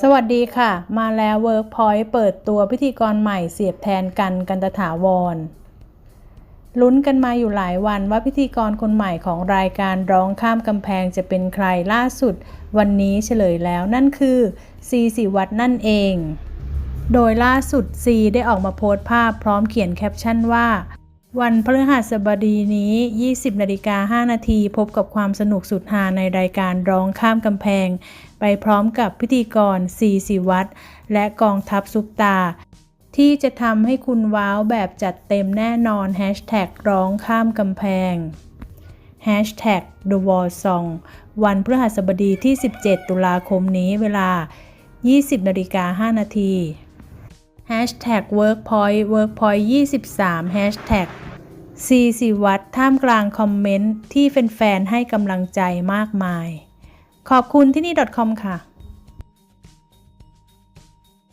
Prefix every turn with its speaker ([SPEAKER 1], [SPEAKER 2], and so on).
[SPEAKER 1] สวัสดีค่ะ มาแล้ว Workpoint เปิดตัวพิธีกรใหม่เสียบแทนกันกันตถาวร ลุ้นกันมาอยู่หลายวันว่าพิธีกรคนใหม่ของรายการร้องข้ามกำแพงจะเป็นใครล่าสุด วันนี้เฉลยแล้วนั่นคือซีสิวัตนั่นเอง โดยล่าสุดซีได้ออกมาโพสต์ภาพพร้อมเขียนแคปชั่นว่า วันพฤหัสบดีนี้ 20นาฬิกา5นาทีพบกับความสนุกสุดฮาในรายการร้องข้ามกำแพง ไปพร้อมกับพิธีกรซีสิวัตรและกองทัพซุปตา ที่จะทำให้คุณว้าวแบบจัดเต็มแน่นอน Hashtag ร้องข้ามกำแพง Hashtag The Wall Song วันพฤหัสบดีที่ 17 ตุลาคมนี้เวลา 20นาฬิกา5นาที Hashtag Workpoint Workpoint 23 Hashtag ซีสิวัตรท่ามกลางคอมเมนต์ที่แฟนๆให้กำลังใจมากมาย ขอบคุณที่นี่ .com ค่ะ